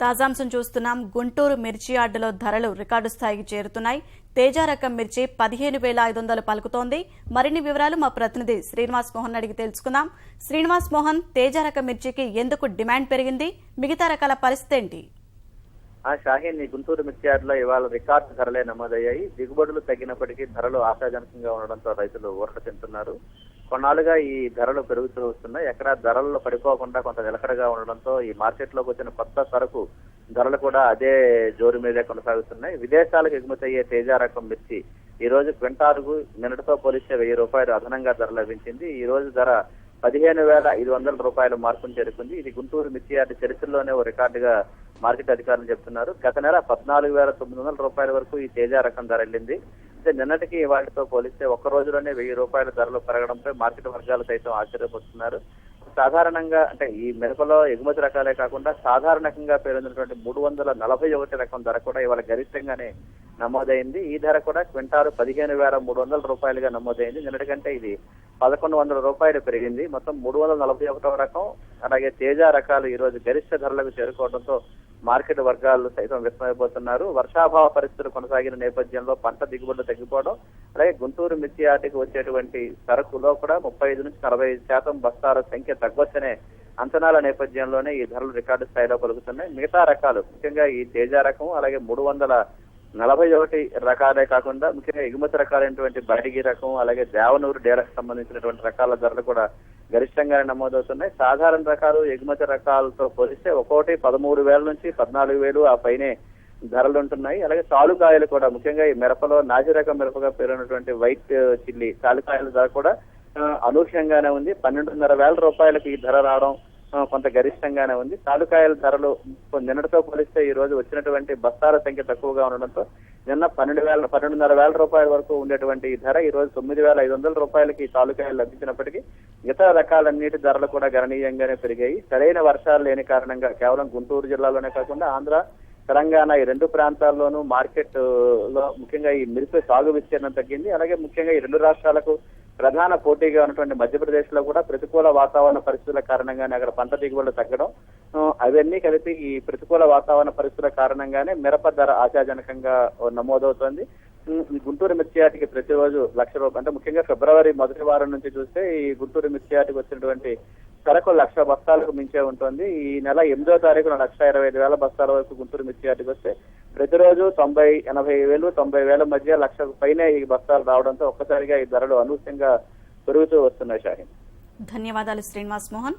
తాజాంశం చూస్తున్నాం. గుంటూరు మిర్చి యార్డులో ధరలు రికార్డు స్థాయికి చేరుతున్నాయి. తేజ రకం మిర్చి పదిహేను వేల ఐదు వందలు పలుకుతోంది. మరిన్ని వివరాలు మా ప్రతినిధి శ్రీనివాస్ మోహన్ అడిగి తెలుసుకుందాం. శ్రీనివాస్ మోహన్ తేజ రకం మిర్చికి ఎందుకు డిమాండ్ పెరిగింది? మిగతా రకాల పరిస్థితి ఏంటి? ఆ షాహీన్ ఈ గుంటూరు మిర్చియార్డులో ఇవాళ రికార్డు ధరలే నమోదయ్యాయి. దిగుబడులు తగ్గినప్పటికీ ధరలు ఆశాజనకంగా ఉండడంతో రైతులు ఊరట తింటున్నారు కొన్నాళ్ళుగా ఈ ధరలు పెరుగుతూ వస్తున్నాయి. ఎక్కడ ధరల్లో పడిపోకుండా కొంత నిలకడగా ఉండడంతో ఈ మార్కెట్లోకి వచ్చిన కొత్త సరుకు ధరలు కూడా అదే జోరు మీదే కొనసాగుతున్నాయి. విదేశాలకు ఎగుమతి అయ్యే తేజ రకం మిర్చి ఈ రోజు క్వింటాలుకు నిన్నటితో పోలిస్తే వెయ్యి రూపాయలు అదనంగా ధర లభించింది. ఈ రోజు ధర పదిహేను వేల ఐదు వందల రూపాయల మార్పును చేరుకుంది. ఇది గుంటూరు మిర్చి యార్డు చరిత్రలోనే ఓ రికార్డుగా మార్కెట్ అధికారులు చెప్తున్నారు. గత నెల పద్నాలుగు వేల తొమ్మిది వందల రూపాయల వరకు ఈ తేజ రకం ధర వెళ్ళింది. అయితే నిన్నటికి వాటితో పోలిస్తే ఒక్క రోజులోనే వెయ్యి రూపాయల ధరలు పెరగడంపై మార్కెట్ వర్గాలు సైతం ఆశ్చర్యపోతున్నారు. సాధారణంగా అంటే ఈ మిరపలో ఎగుమతి రకాలే కాకుండా సాధారణంగా పేరొందినటువంటి మూడు వందల నలభై ఒకటి రకం ధర కూడా ఇవాళ గరిష్టంగానే నమోదైంది. ఈ ధర కూడా క్వింటాలు పదిహేను వేల మూడు వందల రూపాయలుగా నమోదైంది. నిన్నటికంటే ఇది పదకొండు వందల రూపాయలు పెరిగింది. మొత్తం మూడు వందల నలభై ఒకటవ రకం అలాగే తేజ రకాలు ఈ రోజు గరిష్ట ధరలకు చేరుకోవడంతో మార్కెట్ వర్గాలు సైతం విస్మయపోతున్నారు వర్షాభావ పరిస్థితులు కొనసాగిన నేపథ్యంలో పంట దిగుబడులు తగ్గిపోవడం అలాగే గుంటూరు మిర్చి ఆటకి వచ్చేటువంటి సరుకులో కూడా ముప్పై ఐదు నుంచి నలభై ఐదు శాతం బస్తాల సంఖ్య తగ్గొచ్చనే అంచనాల నేపథ్యంలోనే ఈ ధరలు రికార్డు స్థాయిలో పలుకుతున్నాయి. మిగతా రకాలు ముఖ్యంగా ఈ తేజ రకం అలాగే మూడు వందల నలభై ఒకటి రకాలే కాకుండా ముఖ్యంగా ఎగుమతి రకాలైనటువంటి బయటికి రకం అలాగే దేవనూరు డేరకు సంబంధించినటువంటి రకాల ధరలు కూడా గరిష్టంగానే నమోదవుతున్నాయి. సాధారణ రకాలు ఎగుమతి రకాలతో పోలిస్తే ఒక్కోటి పదమూడు వేల నుంచి పద్నాలుగు వేలు ఆ పైనే ధరలు ఉంటున్నాయి. అలాగే తాలుకాయలు కూడా ముఖ్యంగా ఈ మిరపలో నాజిరకం మిరపగా పేరున్నటువంటి వైట్ చిల్లీ తాలుకాయల ధర కూడా అనూహ్యంగానే ఉంది. పన్నెండున్నర వేల రూపాయలకు ఈ ధర రావడం కొంత గరిష్టంగానే ఉంది. తాలుకాయల ధరలు నిన్నటితో పోలిస్తే ఈ రోజు వచ్చినటువంటి బస్తాల సంఖ్య తక్కువగా ఉండడంతో నిన్న పన్నెండు వేల పన్నెండున్నర వేల రూపాయల వరకు ఉండేటువంటి ఈ ధర ఈ రోజు తొమ్మిది వేల ఐదు వందల రూపాయలకి ఈ తాలూకాయలు లభించినప్పటికీ ఇతర రకాలన్నిటి ధరలు కూడా గణనీయంగానే పెరిగాయి. సరైన వర్షాలు లేని కారణంగా కేవలం గుంటూరు జిల్లాలోనే కాకుండా ఆంధ్ర తెలంగాణ ఈ రెండు ప్రాంతాల్లోనూ మార్కెట్లో ముఖ్యంగా ఈ మిరప సాగు విస్తీర్ణం తగ్గింది. అలాగే ముఖ్యంగా ఈ రెండు రాష్ట్రాలకు ప్రధాన పోటీగా ఉన్నటువంటి మధ్యప్రదేశ్లో కూడా ప్రతికూల వాతావరణ పరిస్థితుల కారణంగానే అక్కడ పంట దిగుబడులు తగ్గడం అవన్నీ కలిపి ఈ ప్రతికూల వాతావరణ పరిస్థితుల కారణంగానే మిరప ధర ఆశాజనకంగా నమోదవుతోంది. గుంటూరు మిర్చి ప్రతిరోజు లక్ష రూపాయలు అంటే ముఖ్యంగా ఫిబ్రవరి మొదటి వారం నుంచి చూస్తే ఈ గుంటూరు మిర్చి వచ్చినటువంటి సరకు లక్ష బస్తాలకు మించే ఉంటుంది. ఈ నెల ఎనిమిదో తారీఖున లక్ష ఇరవై ఐదు వేల బస్తాల వరకు గుంటూరు మిర్చి వస్తే ప్రతిరోజు తొంభై ఎనభై వేలు తొంభై వేల మధ్య లక్షకు పైనే ఈ బస్తాలు రావడంతో ఒక్కసారిగా ఈ ధరలు అనూహ్యంగా పెరుగుతూ వస్తున్నాయి షాహిన్. ధన్యవాదాలు శ్రీనివాస్ మోహన్.